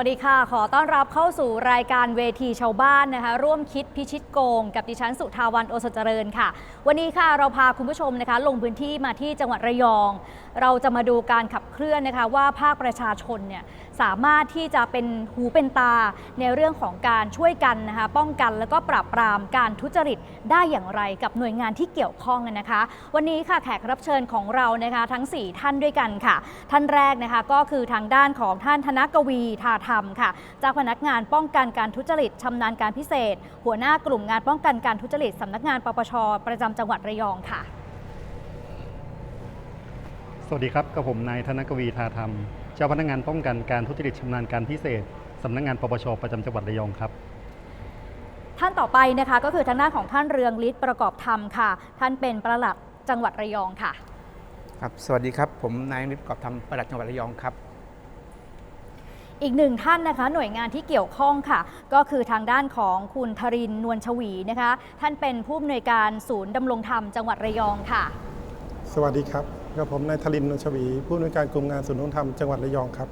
สวัสดีค่ะ ขอต้อนรับเข้าสู่รายการเวทีชาวบ้านนะคะ ร่วมคิดพิชิตโกง กับดิฉันสุทาวันโอสถเจริญค่ะ วันนี้ค่ะเราพาคุณผู้ชมนะคะ ลงพื้นที่มาที่จังหวัดระยองเราจะมาดูการขับเคลื่อนนะคะว่าภาคประชาชนเนี่ยสามารถที่จะเป็นหูเป็นตาในเรื่องของการช่วยกันนะคะป้องกันแล้วก็ปราบปรามการทุจริตได้อย่างไรกับหน่วยงานที่เกี่ยวข้องนะคะ วันนี้ค่ะแขกรับเชิญของเรานะคะทั้ง 4 ท่านด้วยกันค่ะ ท่านแรกนะคะก็คือทางด้านของท่านธนกวีทาธรรมค่ะเจ้าพนักงานป้องกันการทุจริตชำนาญการพิเศษ หัวหน้ากลุ่มงานป้องกันการทุจริตสำนักงานปปชประจำจังหวัดระยองค่ะ สวัสดีครับกับผมนายธนกวีทาธรรม เจ้าพนักงานป้องกันการทุจริตชำนาญการพิเศษสำนักงานปปชประจำจังหวัดระยองครับ ท่านต่อไปนะคะก็คือทางด้านของท่านเรืองฤทธิ์ประกอบธรรมค่ะ ท่านเป็นประหลัดจังหวัดระยองค่ะ ครับ สวัสดีครับ ผมนายนิตกอบธรรมประหลัดจังหวัดระยองครับอีกหนึ่งท่านนะคะหน่วยงานที่เกี่ยวข้องค่ะ ก็คือทางด้านของคุณธรินทร์นวลชวีนะคะ ท่านเป็นผู้อำนวยการศูนย์ดำรงธรรมจังหวัดระยองค่ะ สวัสดีครับ กับผมนายทลินนนชวี ผู้อำนวยการกลุ่มงานศูนย์นวัฒนธรรมจังหวัดระยองครับ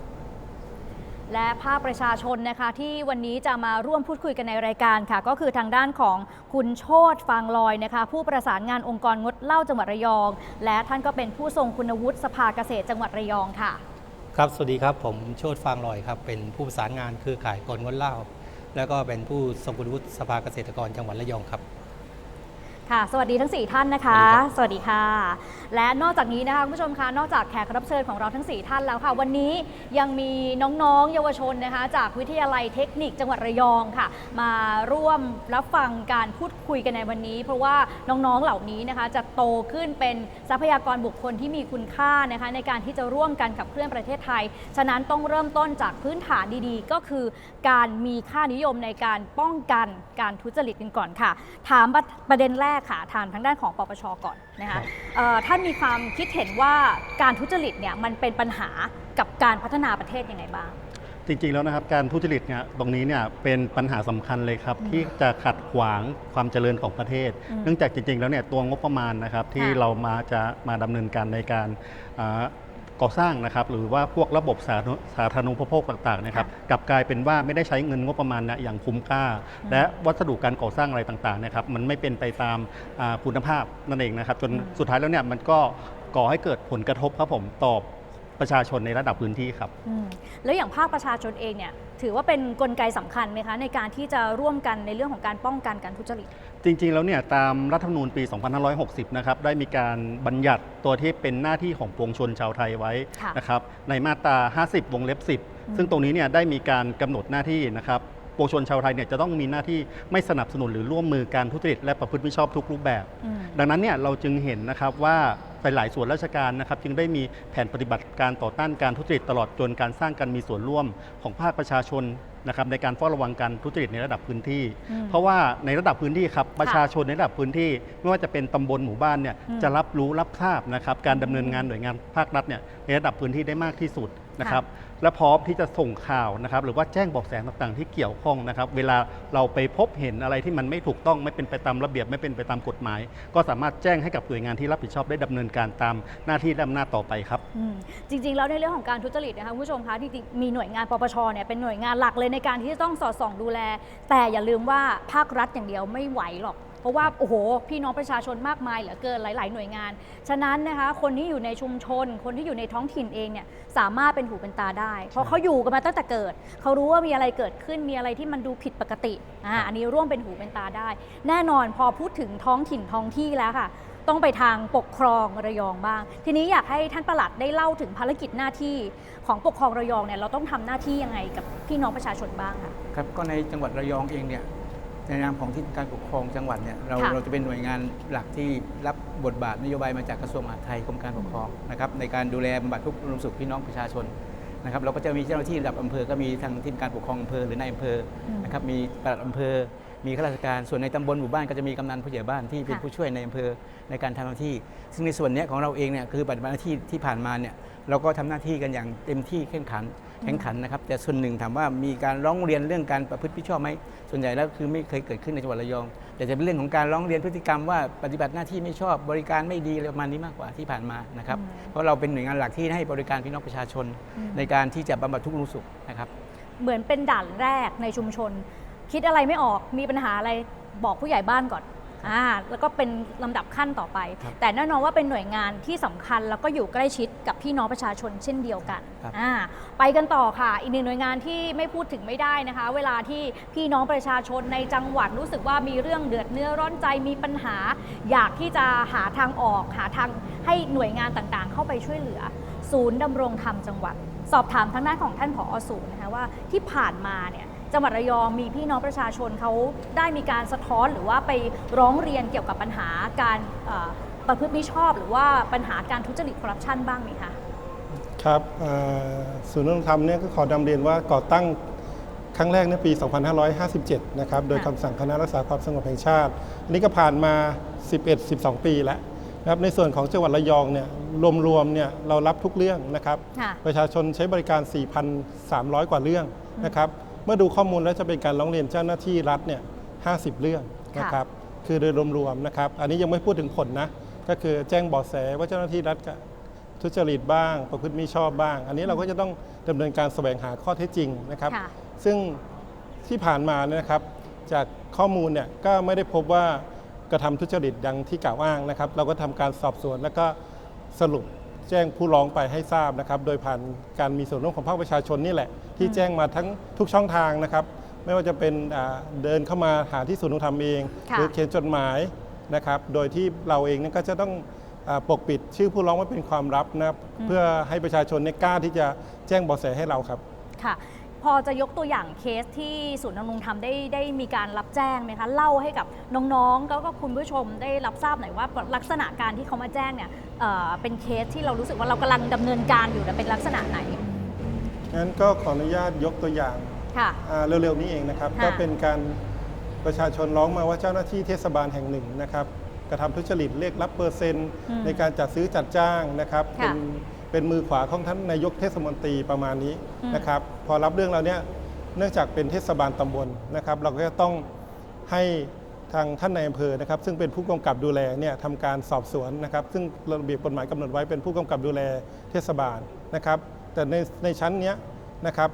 และภาคประชาชนนะคะที่วันนี้จะมาร่วมพูดคุยกันในรายการค่ะ ก็คือทางด้านของคุณโชตฟางลอยนะคะ ผู้ประสานงานองค์กรงดเหล้าจังหวัดระยอง และท่านก็เป็นผู้ทรงคุณวุฒิสภาเกษตรจังหวัดระยองค่ะ ครับสวัสดีครับผมโชติฟางลอยครับเป็นผู้ประสานงานเครือข่ายกลงดเหล้าแล้วก็เป็นผู้ทรงคุณวุฒิสภาเกษตรกรจังหวัดระยองครับ ค่ะ สวัสดีทั้ง 4 ท่านนะคะ สวัสดีค่ะ และนอกจากนี้นะคะคุณผู้ชมคะ นอกจากแขกรับเชิญของเราทั้ง 4 ท่านแล้วค่ะ วันนี้ยังมีน้องๆ เยาวชนนะคะ จากวิทยาลัยเทคนิคจังหวัดระยองค่ะ มาร่วมรับฟังการพูดคุยกันในวันนี้ เพราะว่าน้องๆ เหล่านี้นะคะ จะโตขึ้นเป็นทรัพยากรบุคคลที่มีคุณค่านะคะ ในการที่จะร่วมกันขับเคลื่อนประเทศไทย ฉะนั้นต้องเริ่มต้นจากพื้นฐานดีๆ ก็คือ การมีค่านิยมในการป้องกันการทุจริตกันก่อนค่ะ ถามประเด็นแรกค่ะถามทางด้านของปปชก่อนนะคะเอ่อท่านมีความคิดเห็นว่าการทุจริตเนี่ยมันเป็นปัญหากับการพัฒนาประเทศยังไงบ้าง จริงๆแล้วนะครับการทุจริตเนี่ยตรงนี้เนี่ยเป็นปัญหาสำคัญเลยครับ ที่จะขัดขวางความเจริญของประเทศอืมเนื่องจากจริงๆแล้วเนี่ยตัวงบประมาณนะครับที่ค่ะเรามาจะมาดำเนินการในการอ่า ก่อสร้างนะครับหรือว่าพวกระบบสาธารณสาธารณูปโภคต่างๆนะครับกลับกลายเป็นว่าไม่ได้ใช้เงินงบประมาณเนี่ยอย่างคุ้มค่า และวัสดุการก่อสร้างอะไรต่างๆนะครับมันไม่เป็นไปตามอ่าคุณภาพนั่นเองนะครับจนอืมสุดท้ายแล้วเนี่ยมันก็ก่อให้เกิดผลกระทบครับผมต่อประชาชนในระดับพื้นที่ครับ อืมแล้วอย่างภาคประชาชนเองเนี่ยถือว่าเป็นกลไกสำคัญไหมคะ ในการที่จะร่วมกันในเรื่องของการป้องกันการทุจริต จริงๆ แล้วเนี่ยตามรัฐธรรมนูญปี 2560 นะครับได้มีการบัญญัติตัวที่เป็นหน้าที่ของปวงชนชาวไทยไว้ค่ะนะครับในมาตรา 50 วงเล็บ 10 ซึ่งตรงนี้เนี่ยได้มีการกำหนดหน้าที่นะครับปวงชนชาวไทยเนี่ยจะต้องมีหน้าที่ไม่สนับสนุนหรือร่วมมือการทุจริตและประพฤติมิชอบทุกรูปแบบ อืม ดังนั้นเนี่ยเราจึงเห็นนะครับว่าหลายๆส่วนราชการนะครับจึงได้มีแผนปฏิบัติการต่อต้านการทุจริตตลอดจนการสร้างการมีส่วนร่วมของภาคประชาชน นะครับในการเฝ้าระวังการทุจริตในระดับพื้นที่อืมเพราะว่าในระดับพื้นที่ครับประชาชนในระดับพื้นที่ ไม่ว่าจะเป็นตำบลหมู่บ้านเนี่ยอืมจะรับรู้รับทราบนะครับการดำเนินงานหน่วยงานภาครัฐเนี่ยในระดับพื้นที่ได้มากที่สุด นะครับและพร้อมที่จะส่งข่าวนะครับหรือว่าแจ้งเบอกแสต่างๆ ที่เกี่ยวข้องนะครับ เวลาเราไปพบเห็นอะไรที่มันไม่ถูกต้องไม่เป็นไปตามระเบียบไม่เป็นไปตามกฎหมาย ก็สามารถแจ้งให้กับหน่วยงานที่รับผิดชอบได้ดำเนินการตามหน้าที่และอำนาจต่อไปครับ อืมจริงๆ แล้วในเรื่องของการทุจริตนะคะคุณผู้ชมคะจริงๆมีหน่วยงานปปชเนี่ยเป็นหน่วยงานหลักเลยในการที่จะต้องสอดส่องดูแล แต่อย่าลืมว่าภาครัฐอย่างเดียวไม่ไหวหรอกเพ ราะว่าโอ้โหพี่น้องประชาชนมากมายเหลือเกินหลาย ๆ หน่วยงาน ฉะนั้นนะคะคนที่อยู่ในชุมชน คนที่อยู่ในท้องถิ่นเองเนี่ยสามารถเป็นหูเป็นตาได้ เพราะเขาอยู่กันมาตั้งแต่เกิด เขารู้ว่ามีอะไรเกิดขึ้นมีอะไรที่มันดูผิดปกติอ่าอันนี้ร่วมเป็นหูเป็นตาได้ แน่นอนพอพูดถึงท้องถิ่นท้องที่แล้วค่ะต้องไปทางปกครองระยองบ้าง ทีนี้อยากให้ท่านประหลัดได้เล่าถึงภารกิจหน้าที่ของปกครองระยองเนี่ยเราต้องทำหน้าที่ยังไงกับพี่น้องประชาชนบ้างค่ะครับก็ในจังหวัดระยองเองเนี่ย ในนามของที่การปกครองจังหวัดเนี่ยเราค่ะ เราจะเป็นหน่วยงานหลักที่รับบทบาทนโยบายมาจากกระทรวงมหาดไทยกรมการปกครองนะครับในการดูแลบำบัดทุกข์บำรุงสุขพี่น้องประชาชนนะครับเราก็จะมีเจ้าหน้าที่ระดับอำเภอก็มีทางทีมการปกครองอำเภอหรือนายอำเภออมนะครับมีปลัดอำเภอ มีข้าราชการส่วนในตำบลหมู่บ้านก็จะมีกำนันผู้ใหญ่บ้านที่เป็นค่ะผู้ช่วยในอำเภอ ในการทำหน้าที่ ซึ่งในส่วนเนี้ยของเราเองเนี่ยคือปฏิบัติหน้าที่ที่ผ่านมาเนี่ยเราก็ทำหน้าที่กันอย่างเต็มที่เข้มขันแข่งขันนะครับ แต่ส่วนหนึ่งถามว่ามีการร้องเรียนเรื่องการประพฤติผิดชอบไหมส่วนใหญ่แล้วคือไม่เคยเกิดขึ้นในจังหวัดระยอง แต่จะเป็นเรื่องของการร้องเรียนพฤติกรรมว่าปฏิบัติหน้าที่ไม่ชอบบริการไม่ดีอะไรประมาณนี้มากกว่าที่ผ่านมานะครับอืมเพราะเราเป็นหน่วยงานหลักที่ให้บริการพี่น้องประชาชนอืมในการที่จะบำบัดทุกข์รู้สุขนะครับเหมือนเป็นด่านแรกในชุมชน คิดอะไรไม่ออกมีปัญหาอะไรบอกผู้ใหญ่บ้านก่อน อ่าแล้วก็เป็นลำดับขั้นต่อไป ครับแต่แน่นอนว่าเป็นหน่วยงานที่สำคัญแล้วก็อยู่ใกล้ชิดกับพี่น้องประชาชนเช่นเดียวกันครับ อ่าไปกันต่อค่ะ อีกหนึ่งหน่วยงานที่ไม่พูดถึงไม่ได้นะคะ เวลาที่พี่น้องประชาชนในจังหวัดรู้สึกว่ามีเรื่องเดือดเนื้อร้อนใจมีปัญหา อยากที่จะหาทางออก หาทางให้หน่วยงานต่างๆ เข้าไปช่วยเหลือ ศูนย์ดำรงธรรมจังหวัด สอบถามทางด้านของท่านผอศูนย์นะคะว่าที่ผ่านมาเนี่ย จังหวัดระยองมีพี่น้องประชาชนเขาได้มีการสะท้อนหรือว่าไปร้องเรียนเกี่ยวกับปัญหาการเอ่อประพฤติมิชอบ หรือว่าปัญหาการทุจริตคอร์รัปชันบ้างไหมคะครับเอ่อศูนย์นวัตธรรมเนี่ยก็ขอนำเรียนว่าก่อตั้งครั้งแรกในปี 2557 นะครับ โดยค่ะคำสั่งคณะรักษาความสงบแห่งชาติ อันนี้ก็ผ่านมา 11-12 ปีแล้วนะครับ ในส่วนของจังหวัดระยองเนี่ยรวมๆเนี่ยเรารับทุกเรื่องนะครับค่ะประชาชนใช้บริการ 4,300 กว่าเรื่องนะครับ เมื่อดูข้อมูลแล้วจะเป็นการร้องเรียนเจ้าหน้าที่รัฐเนี่ย50 เรื่องนะครับคือโดยรวมๆนะครับ อันนี้ยังไม่พูดถึงผลนะ ก็คือแจ้งเบาะแสว่าเจ้าหน้าที่รัฐทุจริตบ้าง ประพฤติมิชอบบ้าง อันนี้เราก็จะต้องดำเนินการแสวงหาข้อเท็จจริงนะครับค่ะซึ่งที่ผ่านมาเนี่ยนะครับ จากข้อมูลเนี่ยก็ไม่ได้พบว่ากระทำทุจริตดังที่กล่าวอ้างนะครับ เราก็ทำการสอบสวนแล้วก็สรุปแจ้งผู้ร้องไปให้ทราบนะครับ โดยผ่านการมีส่วนร่วมของภาคประชาชนนี่แหละ ที่แจ้งมาทั้งทุกช่องทางนะครับ ไม่ว่าจะเป็นอ่าเดินเข้ามาหาที่ศูนย์นวัตธรรมเองค่ะหรือเขียนจดหมายนะครับ โดยที่เราเองเนี่ยก็จะต้องอาปกปิดชื่อผู้ร้องไว้เป็นความลับนะครับเพื่อให้ประชาชนเนี่ยกล้าที่จะแจ้งเบาะแสให้เราครับค่ะพอจะยกตัวอย่างเคสที่ศูนย์ดำรงธรรมได้ได้มีการรับแจ้งไหมคะเล่าให้กับน้องๆแล้วก็คุณผู้ชมได้รับทราบหน่อยว่าลักษณะการที่เขามาแจ้งเนี่ยเอ่อเป็นเคสที่เรารู้สึกว่าเรากำลังดำเนินการอยู่แต่เป็นลักษณะไหน งั้นก็ขออนุญาตยกตัวอย่างค่ะ อ่าเร็วๆนี้เองนะครับ ค่ะ ก็เป็นการประชาชนร้องมาว่าเจ้าหน้าที่เทศบาลแห่งหนึ่งนะครับ กระทำทุจริตเรียกรับเปอร์เซ็นต์ อืม ในการจัดซื้อจัดจ้างนะครับ ค่ะเป็นเป็นมือขวาของท่านนายกเทศมนตรีประมาณนี้อืม นะครับ พอรับเรื่องเราเนี่ยเนื่องจากเป็นเทศบาลตำบลนะครับ เราก็จะต้องให้ทางท่านในายอำเภอนะครับ ซึ่งเป็นผู้กำกับดูแลเนี่ยทำการสอบสวนนะครับ ซึ่งระเบียบกฎหมายกำหนดไว้เป็นผู้กำกับดูแลเทศบาลนะครับ แต่ในในชั้นเนี้ยนะครับ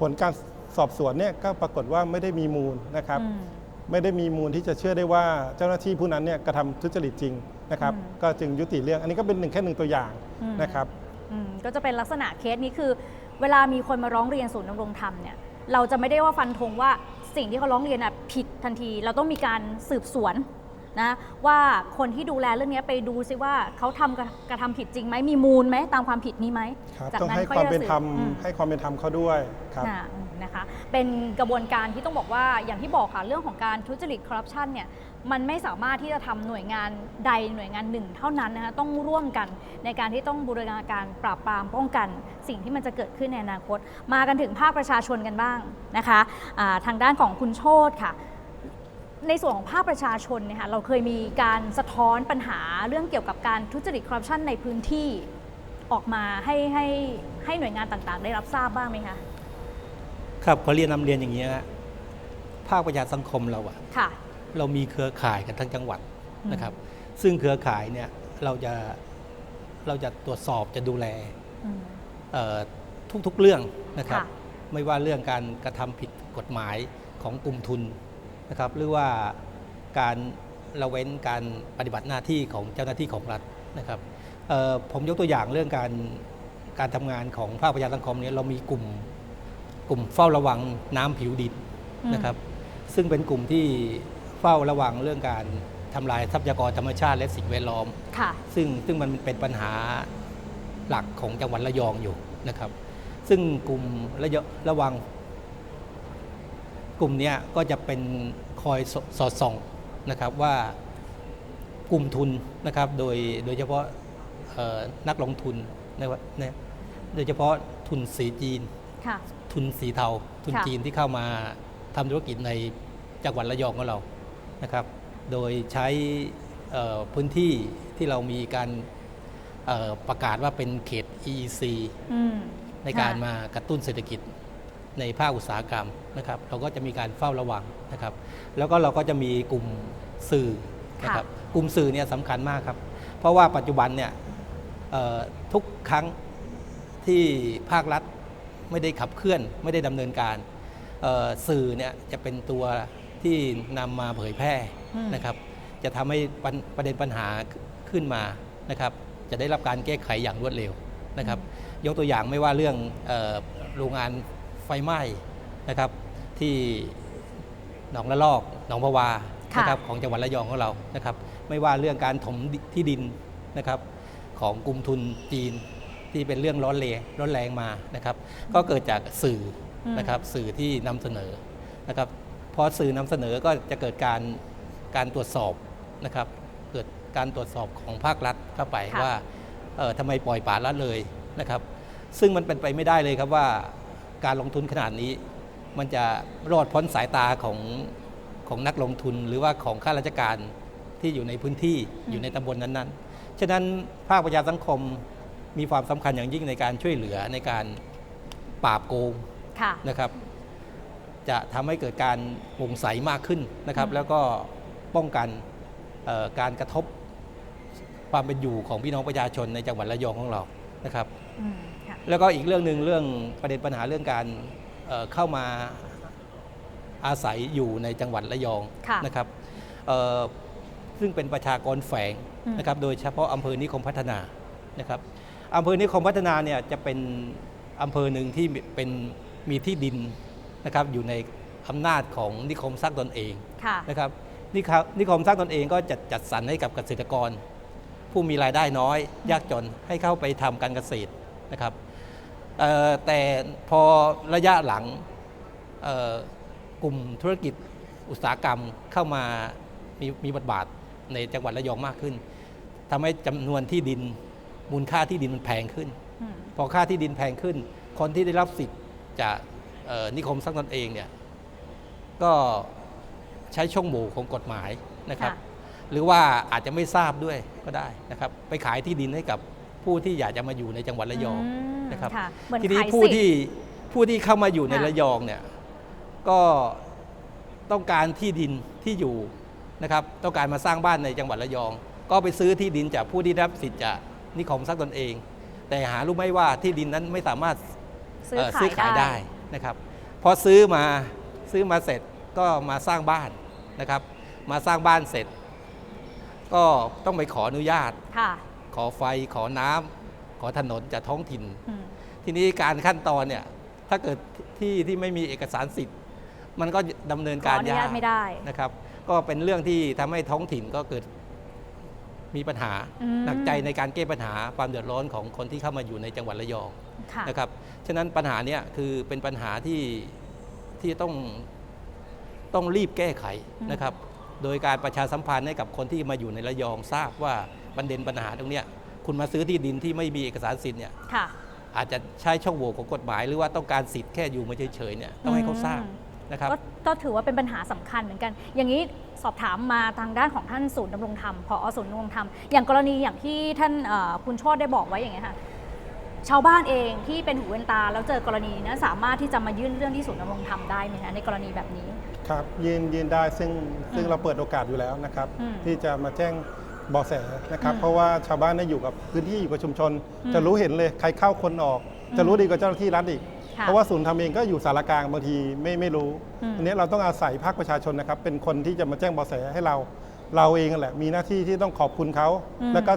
ผลการสอบสวนเนี่ยก็ปรากฏว่าไม่ได้มีมูลนะครับอืมไม่ได้มีมูลที่จะเชื่อได้ว่าเจ้าหน้าที่ผู้นั้นเนี่ยกระทำทุจริตจริงนะครับอืมก็จึงยุติเรื่อง อันนี้ก็เป็นหนึ่งแค่หนึ่งตัวอย่างอืมนะครับอืมก็จะเป็นลักษณะเคสนี้คือ เวลามีคนมาร้องเรียนศูนย์ดำรงธรรมเนี่ยเราจะไม่ได้ว่าฟันธงว่าสิ่งที่เขาร้องเรียนน่ะผิดทันที เราต้องมีการสืบสวน นะว่าคนที่ดูแลเรื่องนี้ไปดูซิว่าเขาทำกระกระทำผิดจริงไหมมีมูลไหมตามความผิดนี้ไหมครับจากต้องนั้นให้ค่อยความจะเป็นสืบธรรมอืม ให้ความเป็นธรรมเขาด้วยครับ อ่าอืมนะคะ เป็นกระบวนการที่ต้องบอกว่าอย่างที่บอกค่ะเรื่องของการทุจริตคอร์รัปชันเนี่ยมันไม่สามารถที่จะทำหน่วยงานใดหน่วยงานหนึ่งเท่านั้นนะคะต้องร่วมกันในการที่ต้องบูรณาการปราบปรามป้องกัน สิ่งที่มันจะเกิดขึ้นในอนาคต มากันถึงภาคประชาชนกันบ้างนะคะอ่าทางด้านของคุณโชตค่ะ ในส่วนของภาคประชาชนเนี่ยค่ะเราเคยมีการสะท้อนปัญหาเรื่องเกี่ยวกับการทุจริตคอร์รัปชันในพื้นที่ออกมาให้ให้ให้หน่วยงานต่างๆ ได้รับทราบบ้างไหมคะครับขอเรียนนำเรียนอย่างนี้ยนะภาคประชาสังคมเราอะค่ะ เรามีเครือข่ายกันทั้งจังหวัดอืมนะครับ ซึ่งเครือข่ายเนี่ยเราจะเราจะตรวจสอบจะดูแลอืมเอ่อทุกๆเรื่องนะครับค่ะไม่ว่าเรื่องการกระทำผิดกฎหมายของกลุ่มทุน นะครับหรือว่าการละเว้นการปฏิบัติหน้าที่ของเจ้าหน้าที่ของรัฐนะครับเอ่อผมยกตัวอย่างเรื่องการการทำงานของภาคประชาสังคมเนี่ยเรามีกลุ่มกลุ่มเฝ้าระวังน้ำผิวดินอืมนะครับ ซึ่งเป็นกลุ่มที่เฝ้าระวังเรื่องการทำลายทรัพยากรธรรมชาติและสิ่งแวดล้อมค่ะซึ่งซึ่งมันเป็นปัญหาหลักของจังหวัดระยองอยู่นะครับ ซึ่งกลุ่มระยะระวัง กลุ่มเนี้ยก็จะเป็น คอยสสอดส่องนะครับว่ากลุ่มทุนนะครับโดยโดยเฉพาะเอ่อนักลงทุนในว่าเนี่ยโดยเฉพาะทุนสีจีนค่ะทุนสีเทา ทุนค่ะจีนที่เข้ามาทำธุรกิจในจังหวัดระยองของเรานะครับ โดยใช้เอ่อพื้นที่ที่เรามีการเอ่อประกาศว่าเป็นเขต EEC อืมในการค่ะมากระตุ้นเศรษฐกิจ ในภาคอุตสาหกรรมนะครับ เราก็จะมีการเฝ้าระวังนะครับ แล้วก็เราก็จะมีกลุ่มสื่อนะครับกลุ่มสื่อเนี่ยสำคัญมากครับ เพราะว่าปัจจุบันเนี่ยเอ่อทุกครั้งที่ภาครัฐไม่ได้ขับเคลื่อนไม่ได้ดำเนินการเอ่อสื่อเนี่ยจะเป็นตัวที่นำมาเผยแพร่อืมนะครับ จะทำให้ปัญประเด็นปัญหาขึ้นมานะครับ จะได้รับการแก้ไขอย่างรวดเร็วนะครับ ยกตัวอย่างไม่ว่าเรื่องเออโรงงาน ไฟไหม้นะครับที่หนองละลอกหนองพะวาค่ะ นะครับของจังหวัดระยองของเรานะครับ ไม่ว่าเรื่องการถมที่ดินนะครับของกลุ่มทุนจีนที่เป็นเรื่องร้อนแรงร้อนแรงมานะครับ ก็เกิดจากสื่ออม นะครับสื่อที่นำเสนอนะครับพอสื่อนำเสนอก็จะเกิดการการตรวจสอบนะครับ เกิดการตรวจสอบของภาครัฐเข้าไปค่ะ ว่าเอ่อทำไมปล่อยปละละเลยนะครับ ซึ่งมันเป็นไปไม่ได้เลยครับว่า การลงทุนขนาดนี้ มันจะรอดพ้นสายตาของของนักลงทุนหรือว่าของข้าราชการที่อยู่ในพื้นที่อยู่ในตำบลนั้นๆ ฉะนั้นภาคประชาสังคมมีความสำคัญอย่างยิ่งในการช่วยเหลือในการปราบโกงค่ะนะครับ จะทำให้เกิดการโปร่งใสมากขึ้นนะครับอืมแล้วก็ป้องกันเอ่อการกระทบความเป็นอยู่ของพี่น้องประชาชนในจังหวัดระยองของเรานะครับอืมค่ะ แล้วก็อีกเรื่องหนึ่งเรื่องประเด็นปัญหาเรื่องการเอ่อเข้ามาอาศัยอยู่ในจังหวัดระยองค่ะนะครับเอ่อซึ่งเป็นประชากรแฝงอืมนะครับโดยเฉพาะอำเภอนิคมพัฒนานะครับอำเภอนิคมพัฒนาเนี่ยจะเป็นอำเภอหนึ่งที่เป็นมีที่ดินนะครับอยู่ในอำนาจของนิคมสร้างตนเองค่ะนะครับนิคมนิคมสร้างตนเองก็จัดจัดสรรให้กับเกษตรกร ผู้มีรายได้น้อยยากจนให้เข้าไปทำการเกษตรนะครับเอ่อ แต่พอระยะหลังเอ่อกลุ่มธุรกิจอุตสาหกรรมเข้ามามีมีบทบาทในจังหวัดระยองมากขึ้นทำให้จำนวนที่ดินมูลค่าที่ดินมันแพงขึ้นอืมพอค่าที่ดินแพงขึ้น คนที่ได้รับสิทธิ์จากเอ่อนิคมสร้างตนเองเนี่ยก็ใช้ช่องโหว่ของกฎหมายนะครับค่ะหรือว่าอาจจะไม่ทราบด้วยก็ได้นะครับ ไปขายที่ดินให้กับ ผู้ที่อยากจะมาอยู่ในจังหวัดระยองมนะครับค่ะเหมือนทีนี้ขายผู้สิทธิ์ ที่ผู้ที่เข้ามาอยู่ในค่ะ ระยองเนี่ยก็ต้องการที่ดินที่อยู่นะครับ ต้องการมาสร้างบ้านในจังหวัดระยอง ก็ไปซื้อที่ดินจากผู้ที่ได้รับสิทธิ์จากนิคมสร้างตนเอง แต่หารู้ไหมว่าที่ดินนั้นไม่สามารถ ซื้อเอ่อขายซื้อขายได้ได้ นะครับพอซื้อมาซื้อมาเสร็จก็มาสร้างบ้านนะครับ มาสร้างบ้านเสร็จ ก็ต้องไปขออนุญาตค่ะ ขอไฟขอน้ำขอถนนจากท้องถิ่นอืมทีนี้การขั้นตอนเนี่ยถ้าเกิดที่ที่ไม่มีเอกสารสิทธิ์ มันก็ดำเนินขอการอนุยาญากตไม่ได้นะครับ ก็เป็นเรื่องที่ทำให้ท้องถิ่นก็เกิดมีปัญหาอืมหนักใจในการแก้ปัญหาความเดือดร้อนของคนที่เข้ามาอยู่ในจังหวัดระยองค่ะนะครับฉะนั้นปัญหาเนี้ยคือเป็นปัญหาที่ที่ต้องต้องรีบแก้ไขอืมนะครับ โดยการประชาสัมพันธ์ให้กับคนที่มาอยู่ในระยองทราบว่าประเด็นปัญหาตรงเนี้ยคุณมาซื้อที่ดินที่ไม่มีเอกสารสิทธิ์เนี่ยค่ะอาจจะใช้ช่องโหว่ของกฎหมาย หรือว่าต้องการสิทธิ์แค่อยู่มาเฉยๆเนี่ยต้องให้เขาทราบอืมนะครับก็ก็ถือว่าเป็นปัญหาสำคัญเหมือนกัน อย่างนี้สอบถามมาทางด้านของท่านศูนย์ดำรงธรรมพอศูนย์ดำรงธรรมอย่างกรณีอย่างที่ท่านเอ่อคุณโชติได้บอกไว้อย่างเงี้ยค่ะชาวบ้านเองที่เป็นหูเป็นตาแล้วเจอกรณีนี้สามารถที่จะมายื่นเรื่องที่ศูนย์ดำรงธรรมได้ไหมคะในกรณีแบบนี้ ครับยืนยืนได้ซึ่งซึ่งอืมเราเปิดโอกาสอยู่แล้วนะครับ อืมที่จะมาแจ้งเบาะแสนะครับ อืมเพราะว่าชาวบ้านเนี่ยอยู่กับพื้นที่อยู่กับชุมชน อืมจะรู้เห็นเลยใครเข้าคนออก อืมจะรู้ดีกว่าเจ้าหน้าที่รัฐอีก ค่ะเพราะว่าศูนย์ทำเองก็อยู่สารกลางบางทีไม่ไม่รู้อืม อันนี้เราต้องอาศัยภาคประชาชนนะครับ เป็นคนที่จะมาแจ้งเบาะแสให้เรา เราเองนั่นแหละมีหน้าที่ที่ต้องขอบคุณเขา อืม แล้วก็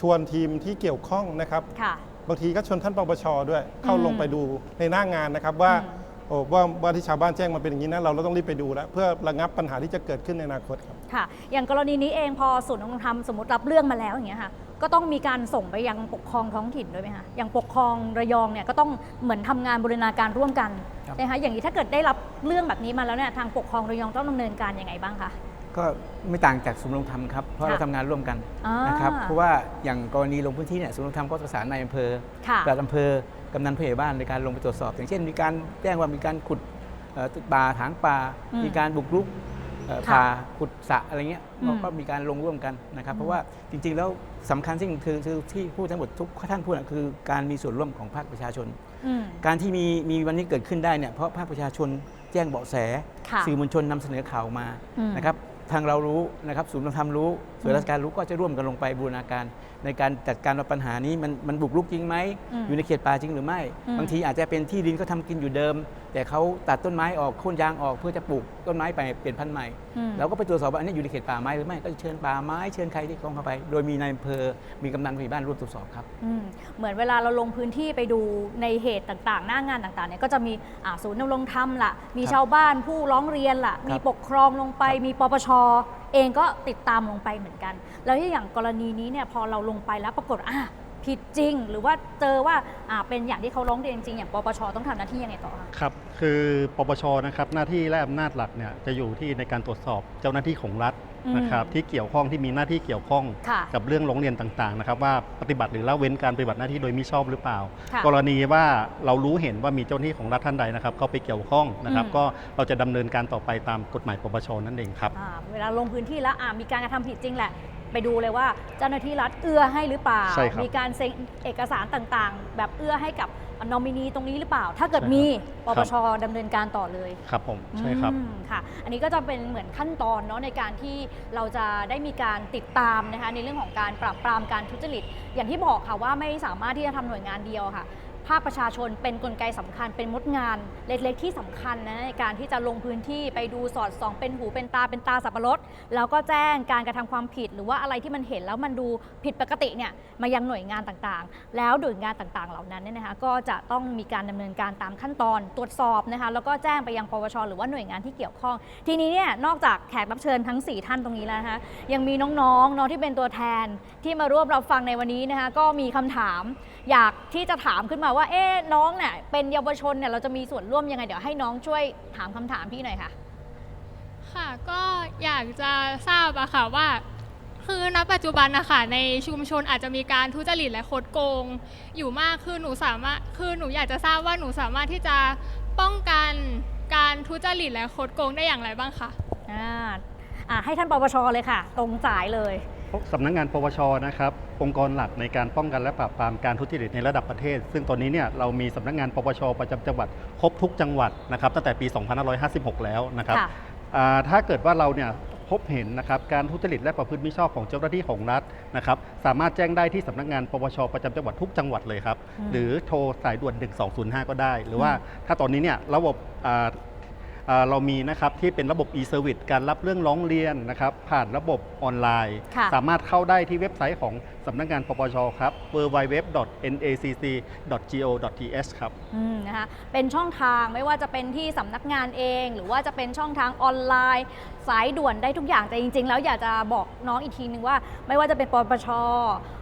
ชวนทีมที่เกี่ยวข้องนะครับ ค่ะ บางทีก็ชวนท่านปปชด้วยเข้าอืมลงไปดูในหน้างานนะครับว่าอืม โอ้ว่าว่าที่ชาวบ้านแจ้งมาเป็นอย่างนี้นะเราเราต้องรีบไปดูแล้วเพื่อระงับปัญหาที่จะเกิดขึ้นในอนาคตครับ ค่ะ อย่างกรณีนี้เองพอศูนย์ดำรงธรรมสมมติรับเรื่องมาแล้วอย่างเงี้ยค่ะ ก็ต้องมีการส่งไปยังปกครองท้องถิ่นด้วยไหมคะ อย่างปกครองระยองเนี่ยก็ต้องเหมือนทำงานบูรณาการร่วมกันครับนะคะ อย่างนี้ถ้าเกิดได้รับเรื่องแบบนี้มาแล้วเนี่ยทางปกครองระยองต้องดำเนินการยังไงบ้างคะ ก็ไม่ต่างจากศูนย์ลงธรรมครับ เพราะค่ะเราทำงานร่วมกันอ่านนะครับ เพราะว่าอย่างกรณีลงพื้นที่เนี่ยศูนย์ลงธรรมก็ประสานนายอำเภอค่ะปลัดอำเภอ กำนันผู้ใหญ่บ้านในการลงไปตรวจสอบ อย่างเช่น มีการแจ้งว่ามีการขุดเอ่อป่าถางป่า อืมมีการบุกรุกเอ่อค่ะป่าขุดสระอะไรเงี้ยอืมเราก็มีการลงร่วมกันนะครับ เพราะว่าจริงๆแล้วสำคัญสิ่งคือคือที่พูดทั้งหมดทุกท่านพูดอะคือการมีส่วนร่วมของภาคประชาชน อืม การที่มีมีวันนี้เกิดขึ้นได้เนี่ยเพราะภาคประชาชนแจ้งเบาะแส ค่ะสื่อมวลชนนำเสนอข่าวมาอืมนะครับทางเรารู้นะครับศูนย์ดำรงธรรมรู้ ส่วนราชการรู้ก็จะร่วมกันลงไปบูรณาการ ในการจัดการว่าปัญหานี้มันมันบุกรุกจริงไหมอืมอยู่ในเขตป่าจริงหรือไม่อืมบางทีอาจจะเป็นที่ดินเขาทำกินอยู่เดิม แต่เขาตัดต้นไม้ออกโค่นยางออกเพื่อจะปลูกต้นไม้ไปเปลี่ยนพันธุ์ใหม่อืมเราก็ไปตรวจสอบว่าอันนี้อยู่ในเขตป่าไม้หรือไม่ก็จะเชิญป่าไม้เชิญใครที่กองเข้าไป โดยมีนายอำเภอมีกำนันผู้ใหญ่บ้านร่วมตรวจสอบครับอืมเหมือนเวลาเราลงพื้นที่ไปดูในเหตุต่างๆ หน้างานต่างๆเนี่ยก็จะมีอ่าศูนย์ดำรงธรรมละมีครับชาวบ้านผู้ร้องเรียนละครับมีปกครองลงไปมีปปช เองก็ติดตามลงไปเหมือนกัน แล้วที่อย่างกรณีนี้เนี่ยพอเราลงไปแล้วปรากฏอะ ผิดจริง หรือว่าเจอว่าอ่าเป็นอย่างที่เขาร้องเรียนจริงอย่างปปชต้องทำหน้าที่ยังไงต่อคะ ครับ คือปปชนะครับหน้าที่และอำนาจหลักเนี่ยจะอยู่ที่ในการตรวจสอบเจ้าหน้าที่ของรัฐอืมนะครับที่เกี่ยวข้องที่มีหน้าที่เกี่ยวข้องค่ะกับเรื่องร้องเรียนต่างๆนะครับว่าปฏิบัติหรือละเว้นการปฏิบัติหน้าที่โดยมิชอบหรือเปล่า ค่ะกรณีว่าเรารู้เห็นว่ามีเจ้าหน้าที่ของรัฐท่านใดนะครับเข้าไปเกี่ยวข้องนะครับอืม ก็เราจะดำเนินการต่อไปตามกฎหมายปปชนั่นเองครับ อ่าเวลาลงพื้นที่แล้วอ่ามีการกระทำผิดจริงแหละ ไปดูเลยว่าเจ้าหน้าที่รัฐเอื้อให้หรือเปล่า ใช่ครับมีการเซ็นเอกสารต่างๆ แบบเอื้อให้กับนอมินีตรงนี้หรือเปล่า ถ้าเกิดใช่ครับ มีปครัปบชดำเนินการต่อเลย ครับผมใช่ครับ อืมค่ะ อันนี้ก็จะเป็นเหมือนขั้นตอนเนาะในการที่เราจะได้มีการติดตามนะคะในเรื่องของการปราบปรามการทุจริต อย่างที่บอกค่ะว่าไม่สามารถที่จะทำหน่วยงานเดียวค่ะ ภาคประชาชนเป็นกลไกสำคัญเป็นมดงานเล็กๆ ที่สำคัญนะในการที่จะลงพื้นที่ไปดูสอดส่อง เป็นหูเป็นตาเป็นตาสับปะรด แล้วก็แจ้งการกระทำความผิด หรือว่าอะไรที่มันเห็นแล้วมันดูผิดปกติเนี่ยมายังหน่วยงานต่างๆ แล้วหน่วยงานต่างๆ เหล่านั้นเนี่ยนะคะก็จะต้องมีการดำเนินการตามขั้นตอนตรวจสอบนะคะแล้วก็แจ้งไปยังปปชหรือว่าหน่วยงานที่เกี่ยวข้อง ทีนี้เนี่ยนอกจากแขกรับเชิญทั้ง 4 ท่านตรงนี้แล้วนะคะยังมีน้องๆเนาะที่เป็นตัวแทนที่มาร่วมรับฟังในวันนี้นะคะก็มีคำถาม อยากที่จะถามขึ้นมาว่า เอ๊ะน้องเนี่ยเป็นเยาวชนเนี่ยเราจะมีส่วนร่วมยังไง เดี๋ยวให้น้องช่วยถามคำถามพี่หน่อยค่ะ ค่ะก็อยากจะทราบอะค่ะว่า คือณปัจจุบันนะคะในชุมชนอาจจะมีการทุจริตและคดโกง อยู่มากคือหนูสามารถคือหนูอยากจะทราบว่าหนูสามารถที่จะป้องกันการทุจริตและคดโกงได้อย่างไรบ้างคะ อ่าอ่าให้ท่านปปชเลยค่ะ ตรงสายเลย สำนักงานปปชนะครับองค์กรหลักในการป้องกันและปราบปรามการทุจริตในระดับประเทศ ซึ่งตอนนี้เนี่ยเรามีสำนักงานปปชประจำจังหวัดครบทุกจังหวัดนะครับตั้งแต่ปี 2556 แล้วนะครับค่ะอ่าถ้าเกิดว่าเราเนี่ยพบเห็นนะครับการทุจริตและประพฤติมิชอบของเจ้าหน้าที่ของรัฐนะครับสามารถแจ้งได้ที่สำนักงานปปชประจำจังหวัดทุกจังหวัดเลยครับอืมหรือโทรสายด่วน 1205 ก็ได้ หรือว่าถ้าตอนนี้เนี่ยระบบอ่าอ่า เรามีนะครับที่เป็นระบบ e-service การรับเรื่องร้องเรียนนะครับผ่านระบบออนไลน์ ค่ะ สามารถเข้าได้ที่เว็บไซต์ของสำนักงานปปชครับ www.nacc.go.th ครับ อืมนะคะเป็นช่องทางไม่ว่าจะเป็นที่สำนักงานเอง หรือว่าจะเป็นช่องทางออนไลน์ สายด่วนได้ทุกอย่างแต่จริง ๆ แล้วอยากจะบอกน้องอีกทีนึงว่า ไม่ว่าจะเป็นปปช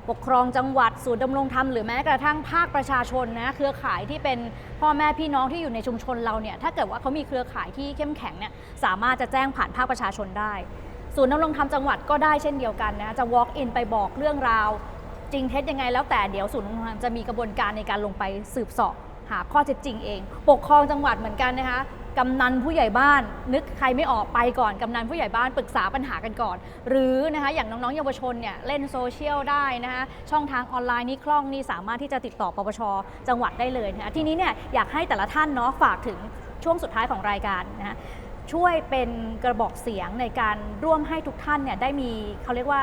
ปกครองจังหวัดศูนย์ดำรงธรรมหรือแม้กระทั่งภาคประชาชนนะเครือข่ายที่เป็นพ่อแม่พี่น้องที่อยู่ในชุมชนเราเนี่ยถ้าเกิดว่าเขามีเครือข่ายที่เข้มแข็งเนี่ยสามารถจะแจ้งผ่านภาคประชาชนได้ศูนย์ดำรงธรรมจังหวัดก็ได้เช่นเดียวกันนะจะ walk in ไปบอกเรื่องราว จริงเท็จยังไงแล้วแต่เดี๋ยวศูนย์ดำรงธรรมจะมีกระบวนการในการลงไปสืบสอบหาข้อเท็จจริงเอง ปกครองจังหวัดเหมือนกันนะคะ กำนันผู้ใหญ่บ้าน นึกใครไม่ออกไปก่อนกำนันผู้ใหญ่บ้านปรึกษาปัญหากันก่อน หรือนะคะอย่างน้องๆเยาวชนเนี่ยเล่นโซเชียลได้นะคะช่องทางออนไลน์นี่คล่องนี่สามารถที่จะติดต่อปปช จังหวัดได้เลยนะคะทีนี้เนี่ยอยากให้แต่ละท่านเนาะฝากถึงช่วงสุดท้ายของรายการนะคะช่วยเป็นกระบอกเสียงในการร่วมให้ทุกท่านเนี่ยได้มีเขาเรียกว่า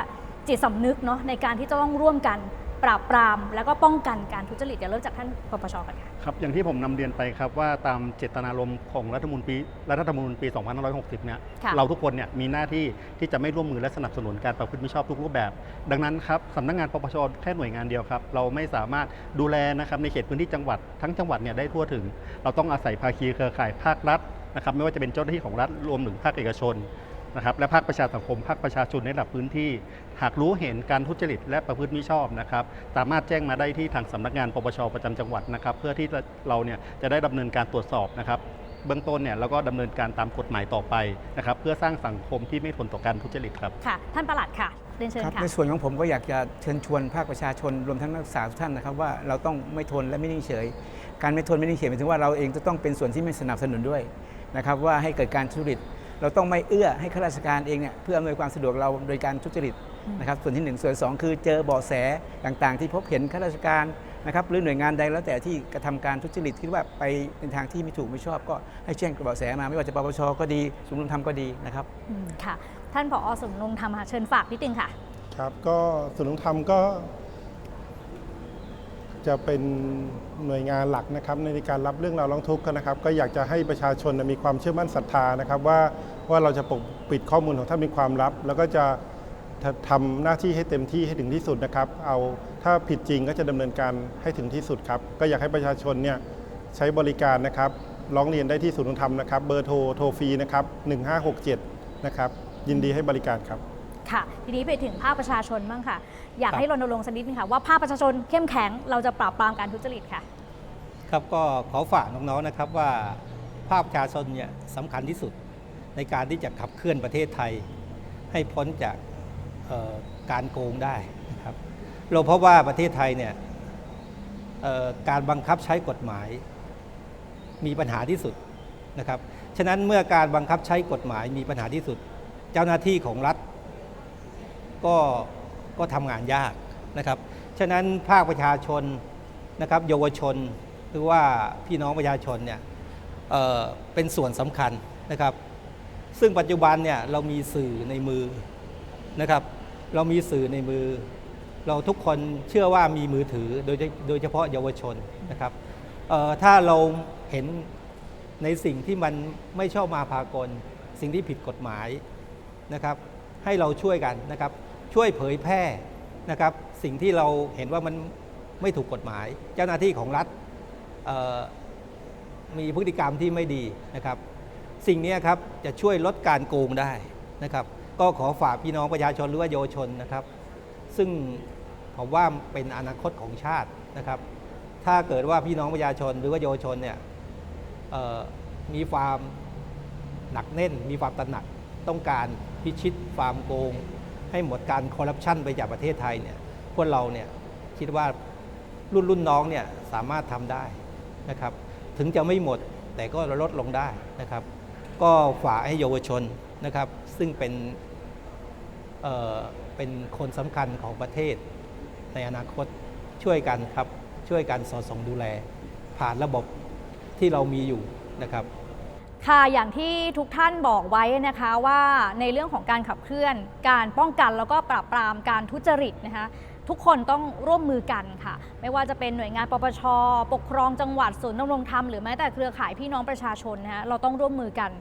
จิตสำนึกเนาะในการที่จะต้องร่วมกัน ปราบปราม แล้วก็ป้องกันการทุจริตเดี๋ยวเริ่มจากท่านปปชกันค่ะ ครับอย่างที่ผมนำเรียนไปครับว่าตามเจตนารมณ์ของรัฐธรรมนูญปีรัฐธรรมนูญปี 2560 เนี่ยค่ะ เราทุกคนเนี่ยมีหน้าที่ที่จะไม่ร่วมมือและสนับสนุนการประพฤติมิชอบทุกรูปแบบ ดังนั้นครับสำนักงานปปชแค่หน่วยงานเดียวครับ เราไม่สามารถดูแลนะครับในเขตพื้นที่จังหวัดทั้งจังหวัดเนี่ยได้ทั่วถึง เราต้องอาศัยภาคีเครือข่ายภาครัฐนะครับไม่ว่าจะเป็นเจ้าหน้าที่ของรัฐรวมถึงภาคเอกชน นะครับและภาคประชาสังคมภาคประชาชนในระดับพื้นที่ หากรู้เห็นการทุจริตและประพฤติมิชอบนะครับสามารถแจ้งมาได้ที่ทางสำนักงานปปชประจำจังหวัดนะครับเพื่อที่เราเนี่ยจะได้ดำเนินการตรวจสอบนะครับเบื้องต้นเนี่ยเราก็ดำเนินการตามกฎหมายต่อไปนะครับเพื่อสร้างสังคมที่ไม่ทนต่อการทุจริตครับค่ะท่านประหลัดค่ะเรียนเชิญครับค่ะในส่วนของผมก็อยากจะเชิญชวนภาคประชาชนรวมทั้งนักศึกษาทุกท่านนะครับว่าเราต้องไม่ทนและไม่นิ่งเฉย การไม่ทนไม่นิ่งเฉยหมายถึงว่าเราเองจะต้องเป็นส่วนที่ไม่สนับสนุนด้วยนะครับว่าให้เกิดการทุจริต เราต้องไม่เอื้อให้ข้าราชการเองเนี่ยเพื่ออำนวยความสะดวกเราโดยการทุจริตนะครับส่วนที่หนึ่งส่วนสองคือเจอเบาะแสต่างๆ ที่พบเห็นข้าราชการนะครับหรือหน่วยงานใดแล้วแต่ที่กระทำการทุจริตคิดว่าไปในทางที่ไม่ถูกไม่ชอบ ก็ให้แจ้งเบาะแสมาไม่ว่าจะปปชก็ดีศูนย์ดำรงธรรมก็ดีนะครับอืมค่ะ ท่านผอสมนงธรรมค่ะเชิญฝากนิดนึงค่ะ ครับก็ศูนย์ดำรงธรรมก็ จะเป็นหน่วยงานหลักนะครับในการรับเรื่องราวร้องทุกข์นะครับ ก็อยากจะให้ประชาชนมีความเชื่อมั่นศรัทธานะครับว่าว่าเราจะปกปิดข้อมูลของท่านเป็นความลับ แล้วก็จะทำหน้าที่ให้เต็มที่ให้ถึงที่สุดนะครับ เอาถ้าผิดจริงก็จะดำเนินการให้ถึงที่สุดครับ ก็อยากให้ประชาชนเนี่ยใช้บริการนะครับร้องเรียนได้ที่ศูนย์ธรรมนะครับ เบอร์โทรโทรฟรีนะครับ1567 นะครับ ยินดีให้บริการครับ ค่ะ ทีนี้ไปถึงภาคประชาชนบ้างค่ะ อยากครับให้รณรงค์สักนิดนึงค่ะว่าภาคประชาชนเข้มแข็งเราจะปราบปรามการทุจริตค่ะ ครับก็ขอฝากน้องๆนะครับว่าภาพประชาชนเนี่ยสำคัญที่สุดในการที่จะขับเคลื่อนประเทศไทย ให้พ้นจากเอ่อการโกงได้นะครับเราพบว่าประเทศไทยเนี่ยเอ่อการบังคับใช้กฎหมายมีปัญหาที่สุดนะครับ ฉะนั้นเมื่อการบังคับใช้กฎหมายมีปัญหาที่สุด เจ้าหน้าที่ของรัฐ ก็ก็ทำงานยากนะครับ ฉะนั้นภาคประชาชนนะครับเยาวชนหรือว่าพี่น้องประชาชนเนี่ยเเป็นส่วนสำคัญนะครับ ซึ่งปัจจุบันเนี่ยเรามีสื่อในมือนะครับ เรามีสื่อในมือ เราทุกคนเชื่อว่ามีมือถือโดยโดยเฉพาะเยาวชนนะครับถ้าเราเห็นในสิ่งที่มันไม่ชอบมาพากล สิ่งที่ผิดกฎหมายนะครับ ให้เราช่วยกันนะครับ ช่วยเผยแพร่นะครับ สิ่งที่เราเห็นว่ามันไม่ถูกกฎหมาย เจ้าหน้าที่ของรัฐมีพฤติกรรมที่ไม่ดีนะครับ สิ่งนี้ครับจะช่วยลดการโกงได้นะครับ ก็ขอฝากพี่น้องประชาชนหรือว่าเยาวชนนะครับ ซึ่งผมว่าเป็นอนาคตของชาตินะครับ ถ้าเกิดว่าพี่น้องประชาชนหรือว่าเยาวชนเนี่ยมีความหนักแน่น มีความตระหนักต้องการพิชิตความโกง ให้หมดการคอร์รัปชันไปจากประเทศไทยเนี่ยพวกเราเนี่ยคิดว่ารุ่นรุ่นน้องเนี่ยสามารถทำได้นะครับ ถึงจะไม่หมดแต่ก็ลดลงได้นะครับ ก็ฝากให้เยาวชนนะครับ ซึ่งเป็นเเป็นคนสำคัญของประเทศในอนาคตช่วยกันครับ ช่วยกันสอดส่องดูแล ผ่านระบบที่เรามีอยู่นะครับ ค่ะอย่างที่ทุกท่านบอกไว้นะคะว่าในเรื่องของการขับเคลื่อน การป้องกันแล้วก็ปราบปรามการทุจริตนะคะทุกคนต้องร่วมมือกันค่ะ ไม่ว่าจะเป็นหน่วยงานปปช ปกครองจังหวัดศูนย์ดำรงธรรมหรือแม้แต่เครือข่ายพี่น้องประชาชนนะคะเราต้องร่วมมือกัน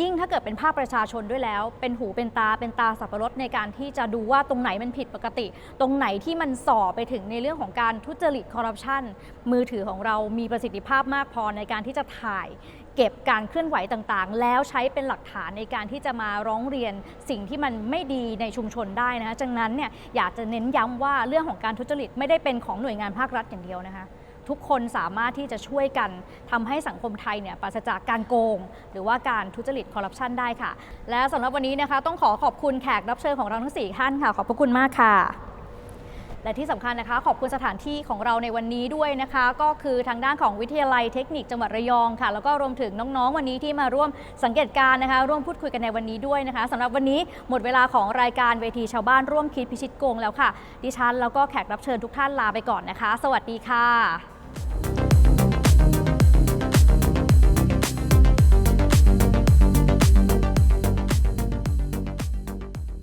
ยิ่งถ้าเกิดเป็นภาคประชาชนด้วยแล้ว เป็นหูเป็นตาเป็นตาสับปะรดในการที่จะดูว่าตรงไหนมันผิดปกติ ตรงไหนที่มันส่อไปถึงในเรื่องของการทุจริตคอร์รัปชันมือถือของเรามีประสิทธิภาพมากพอในการที่จะถ่าย เก็บการเคลื่อนไหวต่างๆ แล้วใช้เป็นหลักฐานในการที่จะมาร้องเรียนสิ่งที่มันไม่ดีในชุมชนได้นะคะดังนั้นเนี่ยอยากจะเน้นย้ำว่าเรื่องของการทุจริตไม่ได้เป็นของหน่วยงานภาครัฐอย่างเดียวนะคะทุกคนสามารถที่จะช่วยกันทำให้สังคมไทยเนี่ยปราศจากการโกง หรือว่าการทุจริตคอร์รัปชันได้ค่ะ และสำหรับวันนี้นะคะต้องขอขอบคุณแขกรับเชิญของเราทั้ง 4 ท่านค่ะ ขอบพระคุณมากค่ะ และที่สำคัญนะคะ ขอบคุณสถานที่ของเราในวันนี้ด้วยนะคะ ก็คือทางด้านของวิทยาลัยเทคนิคจังหวัดระยองค่ะ แล้วก็รวมถึงน้องๆ วันนี้ที่มาร่วมสังเกตการณ์นะคะ ร่วมพูดคุยกันในวันนี้ด้วยนะคะสำหรับวันนี้หมดเวลาของรายการเวทีชาวบ้านร่วมคิดพิชิตโกงแล้วค่ะ ดิฉันแล้วก็แขกรับเชิญทุกท่านลาไปก่อนนะคะ สวัสดีค่ะ